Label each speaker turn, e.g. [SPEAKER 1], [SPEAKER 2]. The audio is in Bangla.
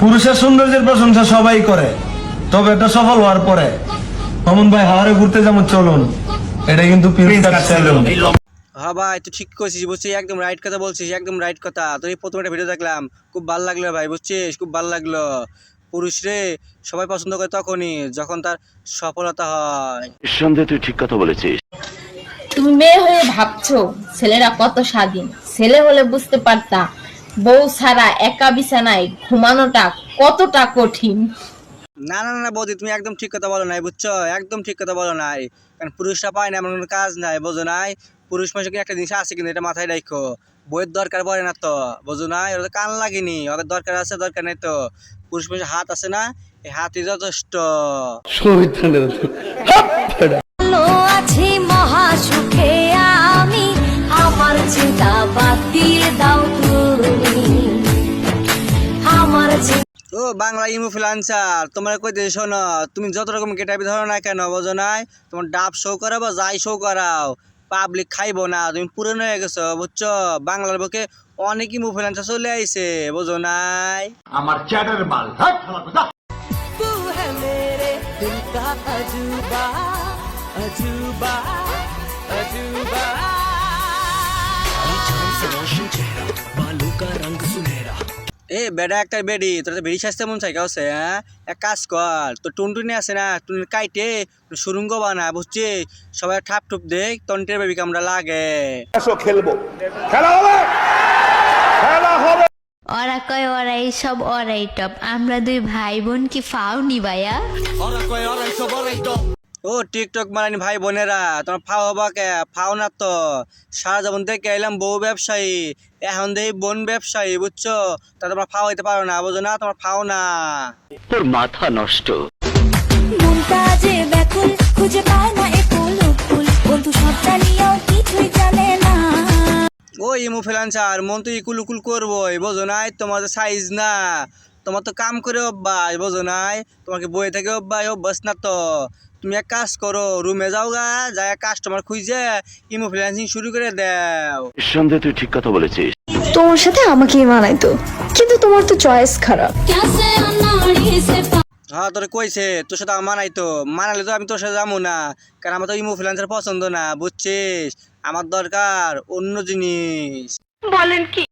[SPEAKER 1] পুরুষের সৌন্দর্যের প্রশংসা সবাই করে তবে এটা সফল হওয়ার পরে। মামুন ভাই হাওয়ারে ঘুরতে যেমন চলুন। এটা কিন্তু
[SPEAKER 2] হ্যাঁ ভাই তুই ঠিক করছিস বুঝছিস? একদম রাইট কথা বলছিস একদম রাইট কথা। তোর এই প্রথম একটা ভিডিও দেখলাম। খুব ভালো লাগল ভাই বুঝছিস? খুব ভালো লাগল। পুরুষ রে সবাই পছন্দ করে তখনই যখন তার সফলতা হয়।
[SPEAKER 3] নিঃসন্দেহে তুই ঠিক কথা বলেছিস।
[SPEAKER 4] তুমি মেয়ে হয়ে ভাবছ ছেলেরা কত স্বাধীন। ছেলে হলে বুঝতে পারতা বউ ছাড়া একা বিছানায় ঘুমানোটা কতটা কঠিন?
[SPEAKER 2] না না না বৌদি তুমি একদম ঠিক কথা বলো নাই বুঝছ? একদম ঠিক কথা বলো নাই। কারণ পুরুষরা পায় না এমন কোনো কাজ নাই বোঝো নাই? পুরুষ মানুষের কি একটা জিনিস আছে কিন্তু এটা মাথায় রাখো বইয়ের দরকার পড়ে না তো বোঝো নাই? ওটা তো কান লাগেনি ওদের দরকার আছে দরকার নেই তো। পুরুষ মানুষের হাত আছে না এই হাতই যথেষ্ট।
[SPEAKER 5] ভালো আছি মহা আমি আমার চিন্তা বাদ দিয়ে দাও
[SPEAKER 2] ও বাংলা ইনফ্লুয়েন্সার তোমার কইতে শোনো তুমি যত রকম গেটাবি ধরো না কেন বোঝো নাই? তোমার ডাব শো করাবো যাই শো করাও। পাবলিক খাইবো না তুমি পুরনো হয়ে গেছো বুঝছ? বাংলার বুকে অনেক ইনফ্লুয়েন্সার চলে আইছে বোঝো নাই? এ বেডা একটা বেডি তোর তো বেডি স্বাস্থ্য মন চাই কাছে হ্যাঁ? এক কাজ কর তোর টুনটুনি আছে না টুনি কাইটে সুরঙ্গ বানা বুঝছি? সবাই ঠাপ ঠুপ দেখ তন্টের বেবি কামড়া লাগে। খেলব। খেলা হবে! খেলা হবে!
[SPEAKER 6] ওরা কয় ওরা এইসব ওরাই টপ আমরা দুই ভাই বোন কি ফাউনি ভাইয়া?
[SPEAKER 2] ও টিকটক মারানি ভাই বোনেরা তোমার ফাও হবা কে ফাও না তো। সারা জীবন থেকে এলাম বউ ব্যবসায়ী এখন দেখি বোন ব্যবসায়ী বুঝছ? তা তোমরা ফাও হইতে পারো না বুঝো না? তোমার ফাও না।
[SPEAKER 3] তোর মাথা নষ্ট।
[SPEAKER 5] খুঁজে পায় না বন্ধু সব কিছুই জানে না।
[SPEAKER 2] ও ইমু ফ্রিল্যান্সার মন তো ইকুল উকুল করবোই বোঝো নাই? তোমার তো সাইজ না। তোমার তো কাম করে অভ্যাস বোঝো নাই? তোমাকে বই থেকে অভ্যাস অভ্যাস না তো। তুমি এক কাজ করো রুমে যাও গা যায় কাস্টমার খুঁজে ইমো ফ্রিল্যান্সিং শুরু করে দাও।
[SPEAKER 3] সন্ধে তুই ঠিক কথা বলেছিস।
[SPEAKER 7] তোমার সাথে আমাকেই মানাইতো কিন্তু তোমার তো চয়েস খারাপ।
[SPEAKER 2] হ্যাঁ তোর কইছে তোর সাথে আমার মানাই তো। মানালে তো আমি তোর সাথে যাব না। কারণ আমার তো ইমো ফ্রিল্যান্সার পছন্দ না বুঝছিস? আমার দরকার অন্য জিনিস। বলেন কি?